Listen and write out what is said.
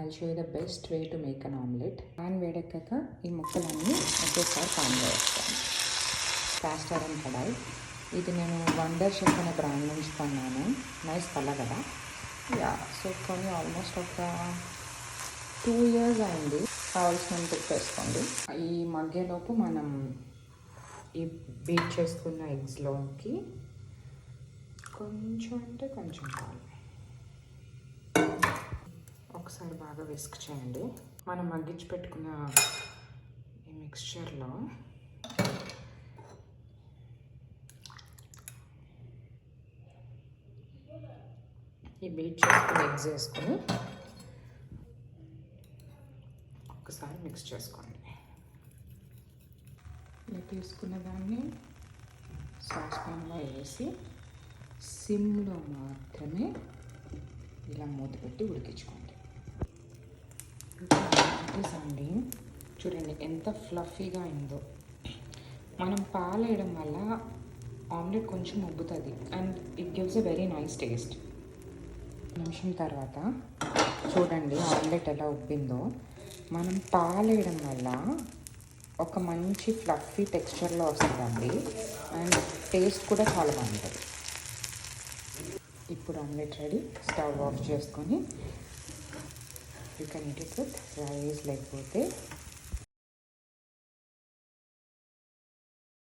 I show the best way to make an omelette pan వేడెక్కాక ఈ ముక్కలన్నీ ఒకేసారి పాన్లో వేస్తాను. Cast iron kadai. ఇది నేను వండర్ షెఫ్ అనే బ్రాండ్ నుంచి కొన్నాను. నైస్ కలర్ కదా. యా సో కొన్ని ఆల్మోస్ట్ ఒక టూ ఇయర్స్ అయింది. కావాల్సినంత వేసుకోండి. ఈ మధ్యలోపు మనం ఈ బీట్ చేసుకున్న ఎగ్స్లోకి కొంచెం అంటే కొంచెం కావాలి ఒకసారి బాగా విస్క్ చేయండి. మనం మగ్గించి పెట్టుకున్న ఈ మిక్స్చర్లో ఈ బీట్ చేసుకుని ఎగ్స్ వేసుకొని ఒకసారి మిక్స్ చేసుకోండి. ఇలా తీసుకున్న దాన్ని సాస్ పాన్లో వేసి సిమ్లో మాత్రమే ఇలా మూత పెట్టి ఉడికించుకోండి. అండి చూడండి ఎంత ఫ్లఫీగా అయిందో. మనం పాలు వేయడం వల్ల ఆమ్లెట్ కొంచెం ఉబ్బుతుంది. And it gives a very nice taste నిమిషం తర్వాత చూడండి ఆమ్లెట్ ఎలా ఉబ్బిందో. మనం పాలు వేయడం వల్ల ఒక మంచి ఫ్లఫీ టెక్స్చర్లో వస్తుందండి. అండ్ టేస్ట్ కూడా చాలా బాగుంటుంది. ఇప్పుడు ఆమ్లెట్ రెడీ స్టవ్ ఆఫ్ చేసుకొని you can eat it with rice లేకపోతే